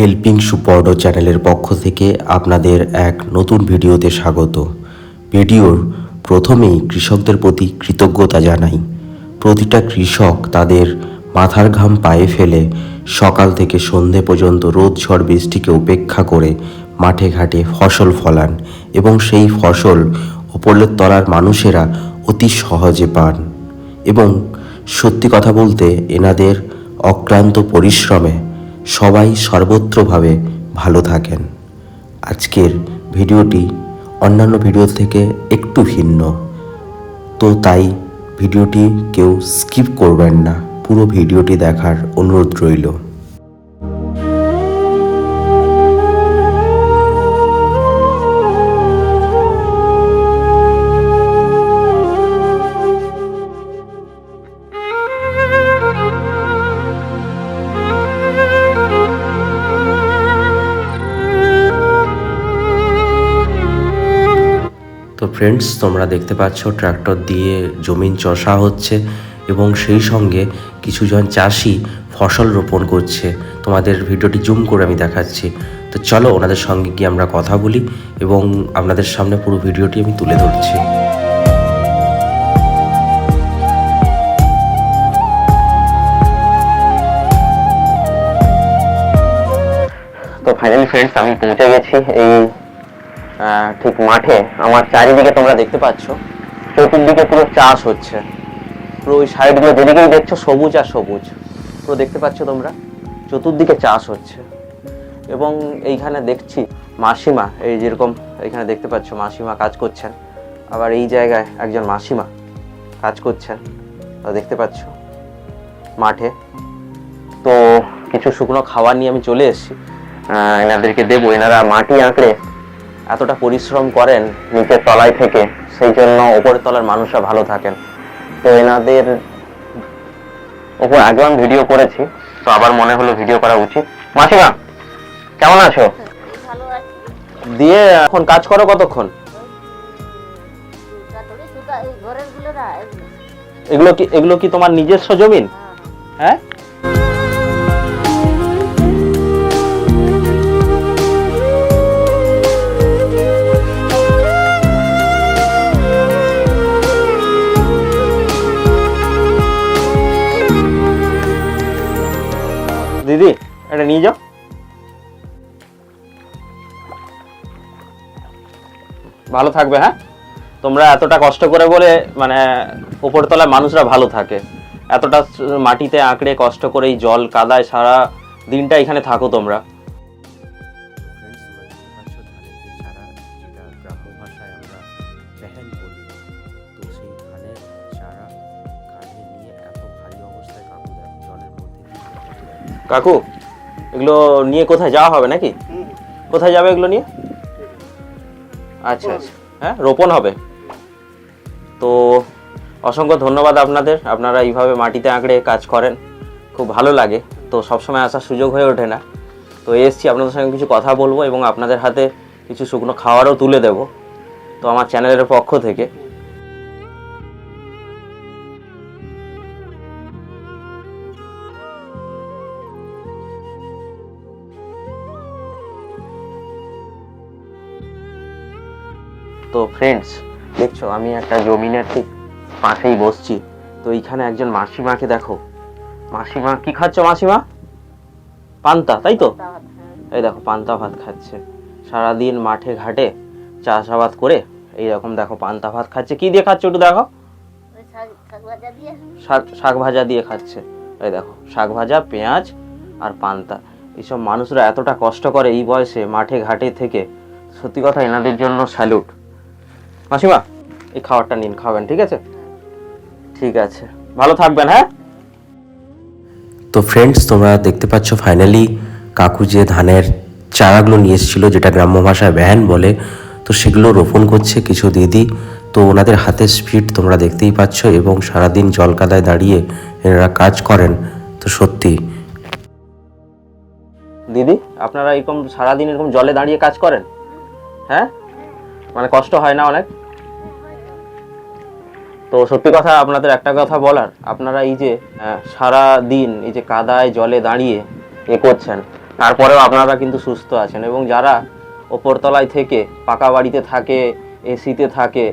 Helping Suparna চ্যানেলের পক্ষ থেকে আপনাদের এক নতুন ভিডিওতে স্বাগত। ভিডিওর প্রথমেই কৃষকদের প্রতি কৃতজ্ঞতা জানাই। প্রতিটা কৃষক তাদের মাথার ঘাম পায়ে ফেলে সকাল থেকে সন্ধে পর্যন্ত রোদ ঝড় বৃষ্টিকে উপেক্ষা করে মাঠে ঘাটে ফসল ফলান এবং সেই ফসল ওপরের তলার মানুষেরা অতি সহজে পান। এবং সত্যি কথা বলতে এনাদের অক্লান্ত পরিশ্রমে সবাই সর্বত্রভাবে ভালো থাকেন। আজকের ভিডিওটি অন্যান্য ভিডিও থেকে একটু ভিন্ন। তো তাই ভিডিওটি কেউ স্কিপ করবেন না, পুরো ভিডিওটি দেখার অনুরোধ রইল। ফ্রেন্ডস তোমরা দেখতে পাচ্ছ ট্রাক্টর দিয়ে জমিন চষা হচ্ছে এবং সেই সঙ্গে কিছুজন চাষি ফসল রোপণ করছে। তোমাদের ভিডিওটি জুম করে আমি দেখাচ্ছি। তো চলো ওনাদের সঙ্গে গিয়ে আমরা কথা বলি এবং আপনাদের সামনে পুরো ভিডিওটি আমি তুলে ধরছি। তো ফাইনালি ফ্রেন্ডস আমি পৌঁছে গেছি এই ঠিক মাঠে আমার চারিদিকে তোমরা দেখতে পাচ্ছ। চতুর্দিকে পুরো চাষ হচ্ছে। পুরো ওই সাইডগুলো যেদিকেই দেখছ সবুজ আর সবুজ। পুরো দেখতে পাচ্ছ তোমরা? চতুর্দিকে চাষ হচ্ছে। এবং এইখানে দেখছি মাসিমা, এই যেরকম এইখানে দেখতে পাচ্ছ মাসিমা কাজ করছেন। আবার এই জায়গায় একজন মাসিমা কাজ করছেন। তা দেখতে পাচ্ছ মাঠে। তো কিছু শুকনো খাবার নিয়ে আমি চলে এসেছি। এনাদেরকে দেবো। এনারা মাটি আঁকড়ে এতটা পরিশ্রম করেন নিচের তলায় থেকে সেই জন্য ওপরের তলার মানুষরা ভালো থাকেন। তো এনাদের ওপর আগেও আমি ভিডিও করেছি তো আবার মনে হলো ভিডিও করা উচিত। মাসিমা কেমন আছো? দিয়ে এখন কাজ করো কতক্ষণ? এগুলো। এগুলো কি এগুলো কি তোমার নিজস্ব জমিন? হ্যাঁ? দিদি, এটা নিয়ে যাও। ভালো থাকবে হ্যাঁ? তোমরা এতটা কষ্ট করে বলে মানে উপরতলায় মানুষরা ভালো থাকে। এতটা মাটিতে আঁকড়ে কষ্ট করে এই জল কাদায় সারা দিনটা এখানে থাকো তোমরা। কাকু এগুলো নিয়ে কোথায় যাওয়া হবে নাকি? কোথায় যাবে এগুলো নিয়ে? আচ্ছা আচ্ছা। হ্যাঁ রোপণ হবে। তো অসংখ্য ধন্যবাদ আপনাদের। আপনারা এইভাবে মাটিতে আঁকড়ে কাজ করেন। খুব ভালো লাগে। তো সবসময় আসার সুযোগ হয়ে ওঠে না। তো এসছি আপনাদের সঙ্গে কিছু কথা বলব এবং আপনাদের হাতে কিছু শুকনো খাবারও তুলে দেব। তো আমার চ্যানেলের পক্ষ থেকে তো ফ্রেন্ডস দেখছ আমি একটা জমিনের ঠিক পাশেই বসছি। তো এইখানে একজন মাসিমাকে দেখো। মাসিমা কি খাচ্ছ মাসিমা? পান্তা তাই তো? হ্যাঁ। এই দেখো পান্তা ভাত খাচ্ছে। সারাদিন মাঠে ঘাটে চাষাবাদ করে এই রকম দেখো পান্তা ভাত খাচ্ছে। কি দিয়ে খাচ্ছে একটু দেখো ওই শাক শাক ভাজা দিয়ে শাক শাক ভাজা দিয়ে খাচ্ছে। এই দেখো শাক ভাজা পেঁয়াজ আর পান্তা। এইসব মানুষরা এতটা কষ্ট করে এই বয়সে মাঠে ঘাটে থেকে। সত্যি কথা এনাদের জন্য স্যালুট মাসিমা এই খাবারটা নিন খাবেন ঠিক আছে? ঠিক আছে। ভালো থাকবেন হ্যাঁ? তো ফ্রেন্ডস তোমরা দেখতে পাচ্ছ ফাইনালি কাকু যে ধানের চারাগুলো নিয়ে এসেছিল যেটা গ্রাম্য ভাষায় ব্যান বলে তো সেগুলো রোপণ করছে কিছু দিদি। তো ওনাদের হাতের স্পিড তোমরা দেখতেই পাচ্ছ এবং সারাদিন জল কাদায় দাঁড়িয়ে এনারা কাজ করেন। তো সত্যি। দিদি আপনারা এরকম সারাদিন এরকম জলে দাঁড়িয়ে কাজ করেন? হ্যাঁ? মানে কষ্ট হয় না অনেক? তো সত্যি কথা আপনাদের একটা কথা বলার, আপনারা এই যে সারা দিন এই যে কাদায় জলে দাঁড়িয়ে এ করছেন, তারপরেও আপনারা কিন্তু সুস্থ আছেন এবং যারা ওপরতলায় থেকে, পাকা বাড়িতে থাকে, এসিতে থাকে,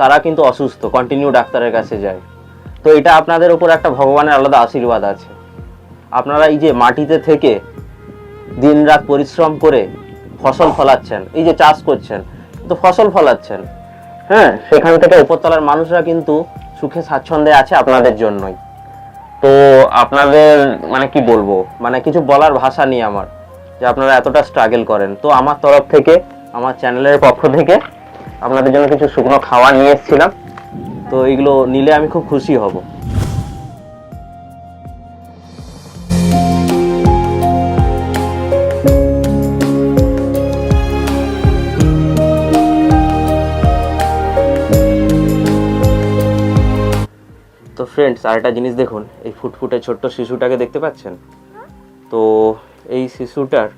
তারা কিন্তু অসুস্থ কন্টিনিউ ডাক্তারের কাছে যায়। তো এটা আপনাদের উপর একটা ভগবানের আলাদা আশীর্বাদ আছে। আপনারা এই যে মাটিতে থেকে দিনরাত পরিশ্রম করে ফসল ফলাচ্ছেন, এই যে চাষ করছেন তো ফসল ফলাচ্ছেন। হ্যাঁ সেখান থেকে উপরতলার মানুষরা কিন্তু সুখে স্বাচ্ছন্দ্যে আছে আপনাদের জন্যই। তো আপনাদের মানে কি বলব মানে কিছু বলার ভাষা নেই আমার, যে আপনারা এতটা স্ট্রাগল করেন। তো আমার তরফ থেকে, আমার চ্যানেলের পক্ষ থেকে আপনাদের জন্য কিছু শুকনো খাওয়া নিয়ে এসেছিলাম। তো এইগুলো নিলে আমি খুব খুশি হব। ফ্রেন্ডস আরেকটা জিনিস দেখুন, এই ফুটফুটে ছোট্ট শিশুটাকে দেখতে পাচ্ছেন? তো এই শিশুটার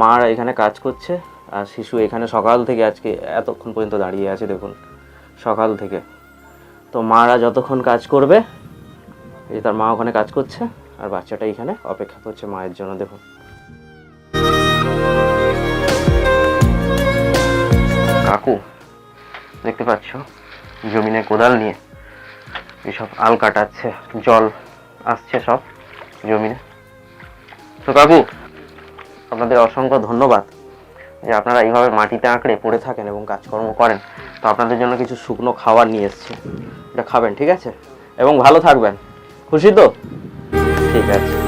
মার এখানে কাজ করছে, আর শিশু এখানে সকাল থেকে আজকে এতক্ষণ পর্যন্ত দাঁড়িয়ে আছে, দেখুন, সকাল থেকে। তো মারা যতক্ষণ কাজ করবে, এই তার মা ওখানে কাজ করছে, আর বাচ্চাটা এখানে অপেক্ষা করছে মায়ের জন্য, দেখুন। কাকু, দেখতে পাচ্ছ, জমিনে কোদাল নিয়ে এসব আল কাটাচ্ছে, জল আসছে সব জমিনে। তো কাকু, আপনাদের অসংখ্য ধন্যবাদ যে আপনারা এইভাবে মাটিতে আঁকড়ে পড়ে থাকেন এবং কাজকর্ম করেন। তো আপনাদের জন্য কিছু শুকনো খাবার নিয়ে এসছে। এটা খাবেন, ঠিক আছে? এবং ভালো থাকবেন। খুশি তো? ঠিক আছে।